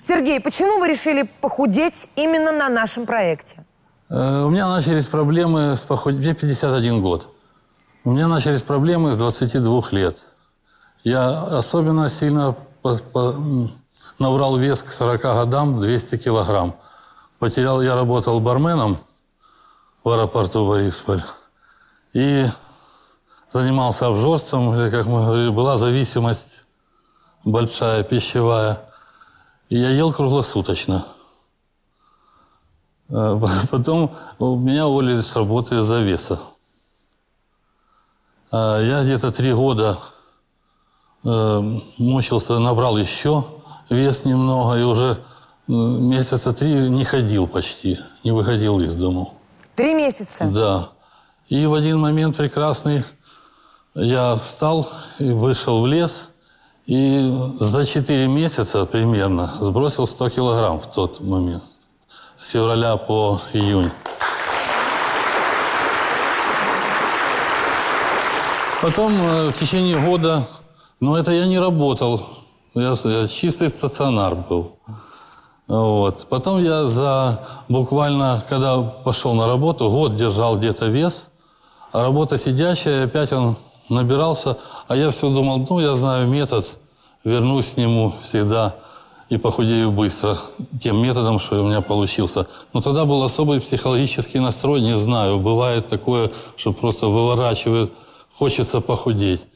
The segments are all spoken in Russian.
Сергей, почему вы решили похудеть именно на нашем проекте? Э, У меня начались проблемы с похудением. Мне 51 год. У меня начались проблемы с 22 лет. Я особенно сильно набрал вес к 40 годам, 200 килограмм. Потерял, я работал барменом в аэропорту Борисполь. И занимался обжорством, или, как мы говорили, была зависимость большая, пищевая. И я ел круглосуточно. Потом у меня уволили с работы из-за веса. Я где-то три года мучился, набрал еще вес немного, и уже месяца три не ходил почти, не выходил из дому. Три месяца. Да. И в один момент прекрасный я встал и вышел в лес, и за 4 месяца примерно сбросил 100 килограмм в тот момент. С февраля по июнь. Потом э, в течение года, ну это я не работал, я, я чистый стационар был. Вот. Потом я за буквально, когда пошел на работу, год держал где-то вес, а работа сидящая, опять он набирался, а я все думал, ну, я знаю метод, вернусь к нему всегда и похудею быстро тем методом, что у меня получился. Но тогда был особый психологический настрой, не знаю, бывает такое, что просто выворачивает, хочется похудеть.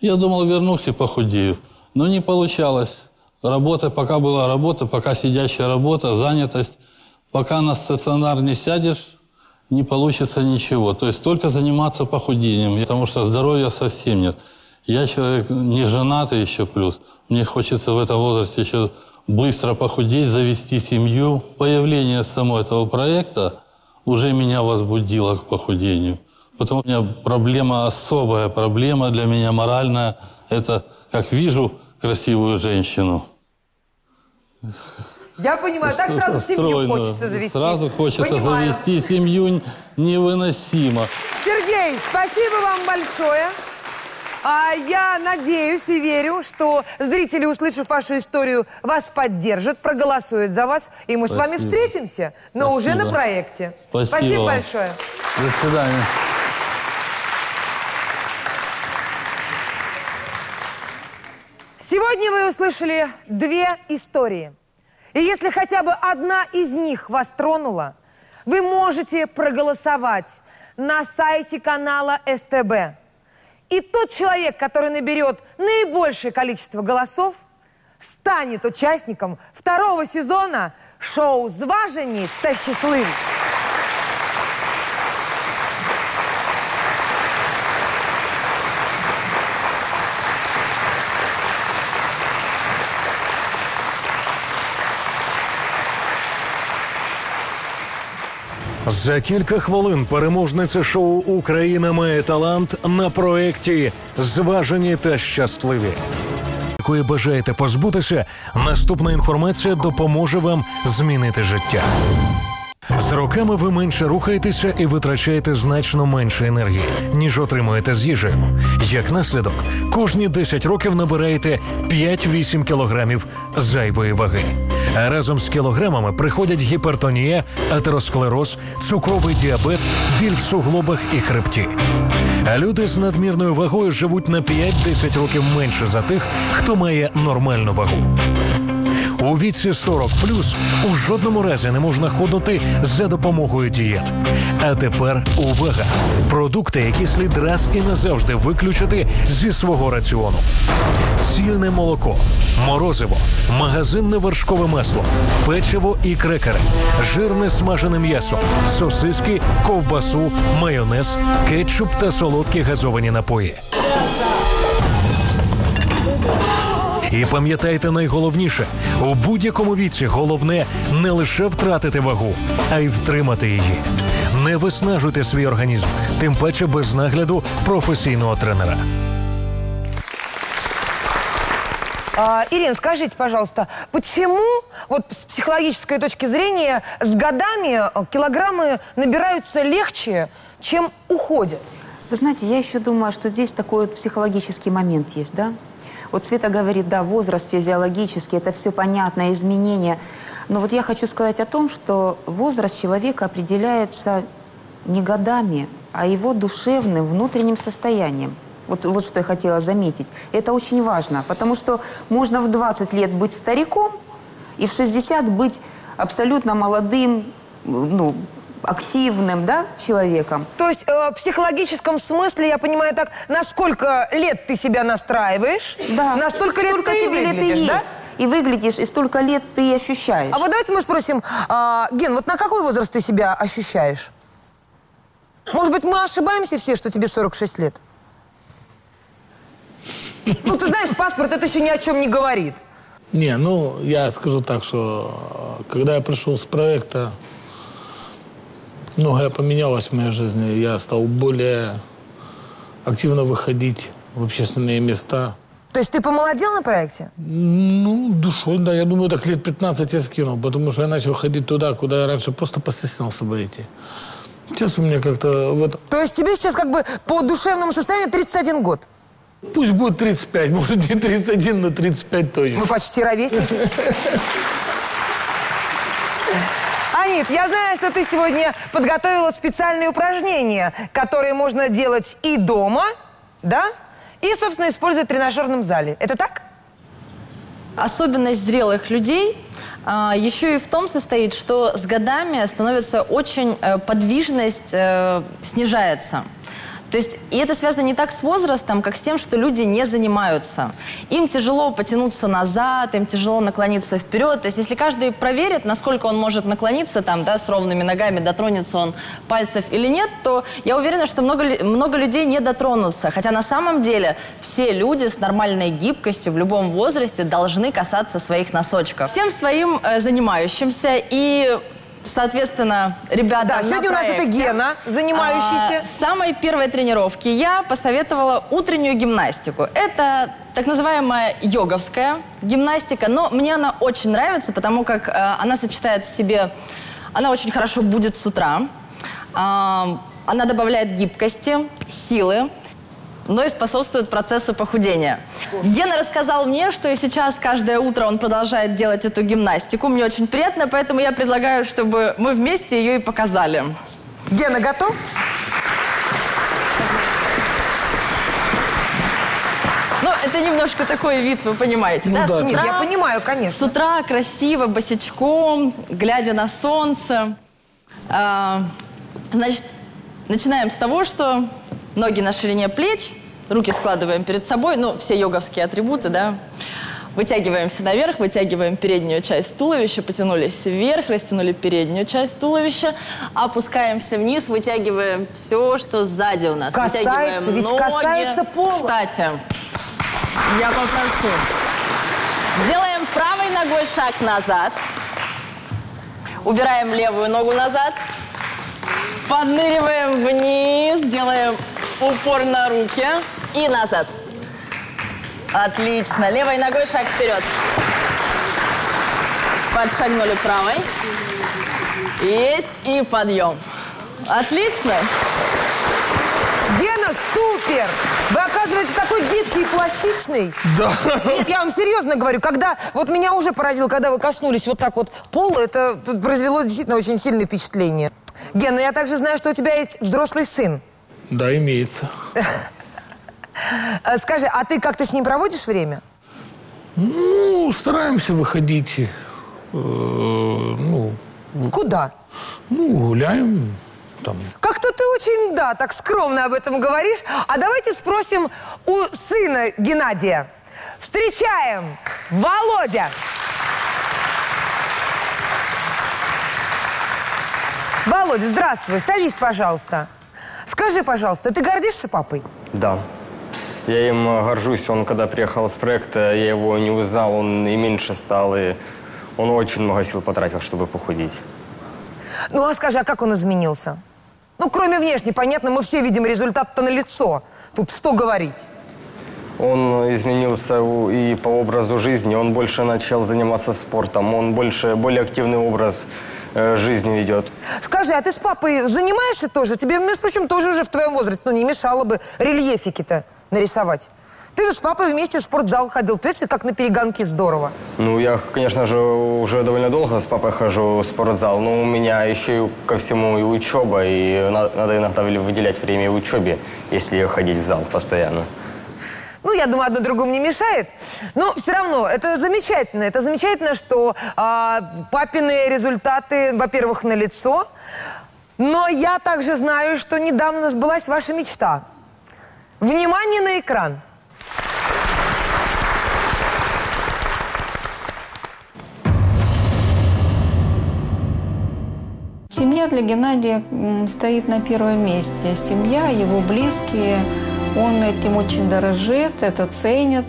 Я думал, вернусь и похудею. Но не получалось. Работа, пока была работа, пока сидящая работа, занятость, пока на стационар не сядешь, не получится ничего. То есть только заниматься похудением, потому что здоровья совсем нет. Я человек не женатый еще плюс. Мне хочется в этом возрасте еще быстро похудеть, завести семью. Появление самого этого проекта уже меня возбудило к похудению. Потому у меня проблема, особая проблема для меня моральная. Это, как вижу красивую женщину. Я понимаю, так сразу семью стройную, хочется завести. Сразу хочется Понимаю. завести семью невыносимо. Сергей, спасибо вам большое. А я надеюсь и верю, что зрители, услышав вашу историю, вас поддержат, проголосуют за вас, и мы с вами Спасибо. встретимся, но уже Спасибо. на проекте. Спасибо вам. большое. До свидания. Сегодня вы услышали две истории. И если хотя бы одна из них вас тронула, вы можете проголосовать на сайте канала СТБ. И тот человек, который наберет наибольшее количество голосов, станет участником второго сезона шоу «Зважені та щасливі». За кілька хвилин переможниця шоу Україна має талант на проєкті Зважені та щасливі. Якої бажаєте позбутися, наступна інформація допоможе вам змінити життя. З роками ви менше рухаєтеся і витрачаєте значно менше енергії, ніж отримуєте з їжею. Як наслідок, кожні 10 років набираєте 5-8 кілограмів зайвої ваги. А разом з кілограмами приходять гіпертонія, атеросклероз, цукровий діабет, біль в суглобах і хребті. А люди з надмірною вагою живуть на 5-10 років менше за тих, хто має нормальну вагу. У віці 40 у жодному разі не можна ходити за допомогою дієт. А тепер увага! Продукти, які слід раз і назавжди виключити зі свого раціону: цільне молоко, морозиво, магазинне вершкове масло, печиво і крекери, жирне смажене м'ясо, сосиски, ковбасу, майонез, кетчуп та солодкі газовані напої. І пам'ятайте найголовніше: у будь-якому віці головне не лише втратити вагу, а й втримати її. Не виснажуйте свій організм, тим паче без нагляду професійного тренера. А, Ирина, скажите, пожалуйста, почему вот с психологической точки зрения с годами э, килограммы набираются легче, чем уходят? Вы знаете, я еще думаю, что здесь такой вот психологический момент есть, да? Вот Света говорит, да, возраст физиологический, это все понятно, изменения. Но вот я хочу сказать о том, что возраст человека определяется не годами, а его душевным, внутренним состоянием. Вот, вот что я хотела заметить. Это очень важно, потому что можно в 20 лет быть стариком и в 60 быть абсолютно молодым, ну, активным, да, человеком. То есть э, в психологическом смысле, я понимаю так, насколько лет ты себя настраиваешь, Да. настолько лет Столько ты и тебе лет и выглядишь, да? есть. И выглядишь, и столько лет ты ощущаешь. А вот давайте мы спросим, а, Ген, вот на какой возраст ты себя ощущаешь? Может быть, мы ошибаемся все, что тебе 46 лет? Ну, ты знаешь, паспорт это еще ни о чем не говорит. Не, ну, я скажу так, что э, когда я пришел с проекта, многое поменялось в моей жизни. Я стал более активно выходить в общественные места. То есть ты помолодел на проекте? Ну, душой, да. Я думаю, так лет 15 я скинул, потому что я начал ходить туда, куда я раньше просто постеснялся бы идти. Сейчас у меня как-то в этом... То есть тебе сейчас как бы по душевному состоянию 31 год? Пусть будет 35, может не 31, но 35 точно. Мы почти ровесники. Анит, я знаю, что ты сегодня подготовила специальные упражнения, которые можно делать и дома, да? И, собственно, использовать в тренажерном зале. Это так? Особенность зрелых людей а, еще и в том состоит, что с годами становится очень э, подвижность э, снижается. То есть, и это связано не так с возрастом, как с тем, что люди не занимаются. Им тяжело потянуться назад, им тяжело наклониться вперед. То есть, если каждый проверит, насколько он может наклониться там, да, с ровными ногами, дотронется он пальцев или нет, то я уверена, что много, много людей не дотронутся. Хотя на самом деле все люди с нормальной гибкостью в любом возрасте должны касаться своих носочков. Всем своим э, занимающимся и Соответственно, ребята Да, на сегодня у нас это проекте, Гена, занимающийся. а, с самой первой тренировки я посоветовала утреннюю гимнастику. Это так называемая йоговская гимнастика, но мне она очень нравится, потому как э, она сочетает в себе, она очень хорошо будет с утра, А, она добавляет гибкости, силы, но и способствует процессу похудения. Гена рассказал мне, что и сейчас каждое утро он продолжает делать эту гимнастику. Мне очень приятно, поэтому я предлагаю, чтобы мы вместе ее и показали. Гена, готов? Ну, это немножко такой вид, вы понимаете, да? да, С Нет, утра- я понимаю, С конечно. утра красиво, босичком, глядя на солнце. А, значит, начинаем с того, что ноги на ширине плеч, руки складываем перед собой, ну, все йоговские атрибуты, да. Вытягиваемся наверх, вытягиваем переднюю часть туловища, потянулись вверх, растянули переднюю часть туловища, опускаемся вниз, вытягиваем все, что сзади у нас. Касается, Вытягиваем ведь ноги. касается пола. Кстати, я попрошу. Делаем правой ногой шаг назад. Убираем левую ногу назад. Подныриваем вниз. Упор на руки. И назад. Отлично. Левой ногой шаг вперед. Подшагнули правой. Есть. И подъем. Отлично. Гена, супер! Вы, оказывается, такой гибкий и пластичный. Да. Нет, я вам серьезно говорю, когда... Вот меня уже поразило, когда вы коснулись вот так вот пола, это произвело действительно очень сильное впечатление. Гена, я также знаю, что у тебя есть взрослый сын. Да, имеется. Э, Скажи, а ты как-то с ним проводишь время? Ну, стараемся выходить, э, ну, Куда? ну, гуляем там. Как-то ты очень, да, так скромно об этом говоришь. А давайте спросим у сына Геннадия. Встречаем Володя. Володя, здравствуй. Садись, пожалуйста. Скажи, пожалуйста, ты гордишься папой? Да. Я им э, горжусь. Он, когда приехал с проекта, я его не узнал, он и меньше стал, и он очень много сил потратил, чтобы похудеть. Ну, а скажи, а как он изменился? Ну, кроме внешне, понятно, мы все видим результат-то на лицо. Тут что говорить? Он изменился и по образу жизни, он больше начал заниматься спортом, он больше, более активный образ э, жизни ведет. Скажи, а ты с папой занимаешься тоже? Тебе, между прочим, тоже уже в твоем возрасте, ну, не мешало бы рельефики-то нарисовать. Ты с папой вместе в спортзал ходил. Представляешь, как на перегонки здорово. Ну, я, конечно же, уже довольно долго с папой хожу в спортзал, но у меня еще и ко всему и учеба, и на- надо иногда выделять время и учебе, если ходить в зал постоянно. Ну, я думаю, одно другому не мешает. Но все равно, это замечательно. Это замечательно, что а, папины результаты, во-первых, на лицо. Но я также знаю, что недавно сбылась ваша мечта. Внимание на экран. Семья для Геннадия стоит на первом месте. Семья, его близкие, он этим очень дорожит, это ценит.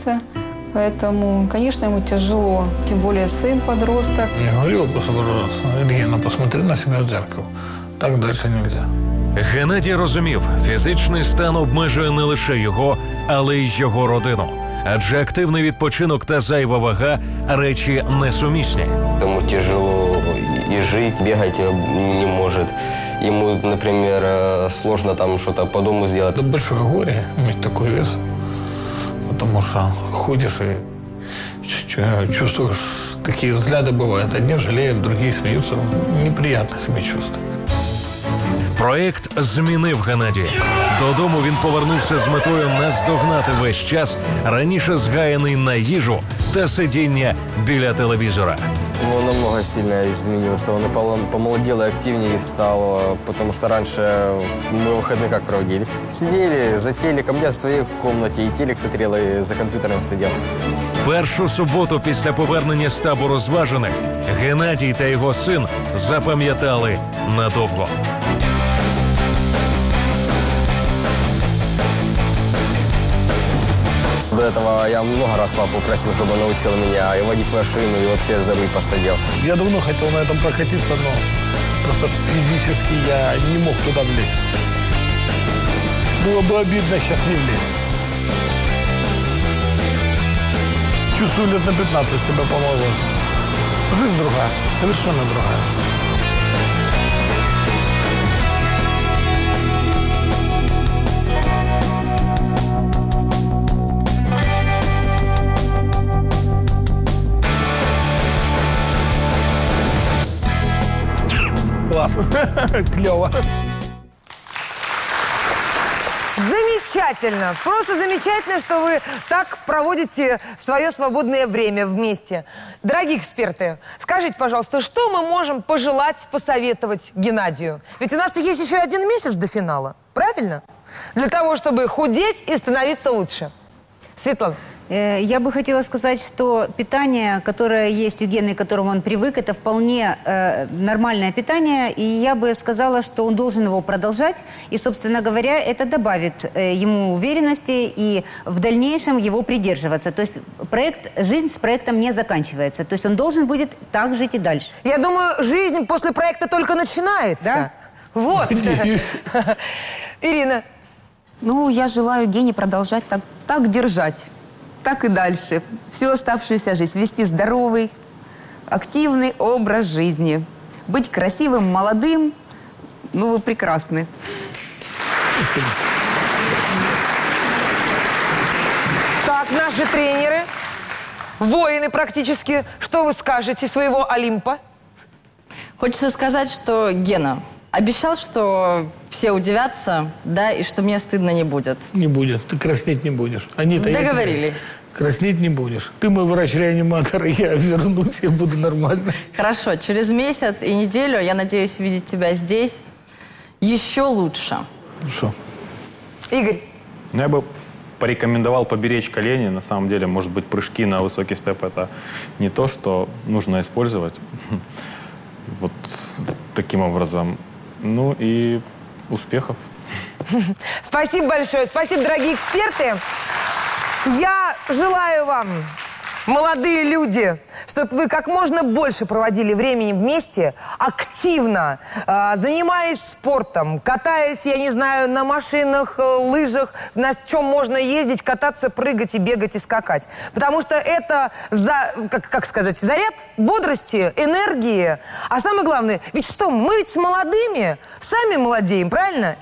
Поэтому, конечно, ему тяжело. Тем более сын подросток. Я говорил просто пару раз, Регина, посмотри на себя в зеркало. Так дальше нельзя. Геннадій розумів, фізичний стан обмежує не лише його, але й його родину. Адже активний відпочинок та зайва вага речі несумісні. Ему тяжело и жить, бегать э, не может. Ему, например, э, сложно там что-то по дому сделать. Это большое горе иметь такой вес. Потому что ходишь и чу- чувствуешь, такие взгляды бывают. Одни жалеют, другие смеются. Неприятно себя чувствовать. Проєкт змінив Геннадія. Додому він повернувся з метою наздогнати весь час, раніше згаяний на їжу та сидіння біля телевізора. Он намного сильно изменился. Он и полом- помолодел и активнее стал, э, потому что раньше мы выходные как проводили? Сидели за телеком, я в своей комнате, и телек смотрел, и за компьютером сидел. Першу суботу після повернення з табору зважених Геннадій та його син запам'ятали надовго. Этого я много раз папу просил, чтобы научил меня и водить машину, и вообще за руль посадил. Я давно хотел на этом прокатиться, но просто физически я не мог туда влезть. Было бы обидно сейчас не влезть. Чувствую, лет на 15 тебя помогло. Жизнь другая, совершенно другая. Класс. Клево. Замечательно. Просто замечательно, что вы так проводите свое свободное время вместе. Дорогие эксперты, скажите, пожалуйста, что мы можем пожелать, посоветовать Геннадию? Ведь у нас есть еще один месяц до финала, правильно? Для того, чтобы худеть и становиться лучше. Светлана. Э, Я бы хотела сказать, что питание, которое есть у Гены, к которому он привык, это вполне э, нормальное питание. И я бы сказала, что он должен его продолжать. И, собственно говоря, это добавит э, ему уверенности и в дальнейшем его придерживаться. То есть проект, жизнь с проектом не заканчивается. То есть он должен будет так жить и дальше. Я думаю, жизнь после проекта только начинается. Да? Вот. Ирина. Ну, я желаю Гене продолжать так, так держать, так и дальше. Всю оставшуюся жизнь. Вести здоровый, активный образ жизни. Быть красивым, молодым. Ну, вы прекрасны. Так, наши тренеры, воины практически. Что вы скажете своего Олимпа? Хочется сказать, что Гена обещал, что все удивятся, да, и что мне стыдно не будет. Не будет. Ты краснеть не будешь. Они-то Договорились. Краснеть не будешь. Ты мой врач-реаниматор, я вернусь, я буду нормально. Хорошо, через месяц и неделю я надеюсь увидеть тебя здесь еще лучше. Ну что, Игорь. Ну, я бы порекомендовал поберечь колени. На самом деле, может быть, прыжки на высокий степ – это не то, что нужно использовать. Вот таким образом. Ну и успехов. Спасибо большое. Спасибо, дорогие эксперты. Я желаю вам, молодые люди, чтобы вы как можно больше проводили времени вместе, активно, э, занимаясь спортом, катаясь, я не знаю, на машинах, э, лыжах, на чем можно ездить, кататься, прыгать и бегать и скакать. Потому что это, за, как, как сказать, заряд бодрости, энергии. А самое главное, ведь что, мы ведь с молодыми сами молодеем, правильно?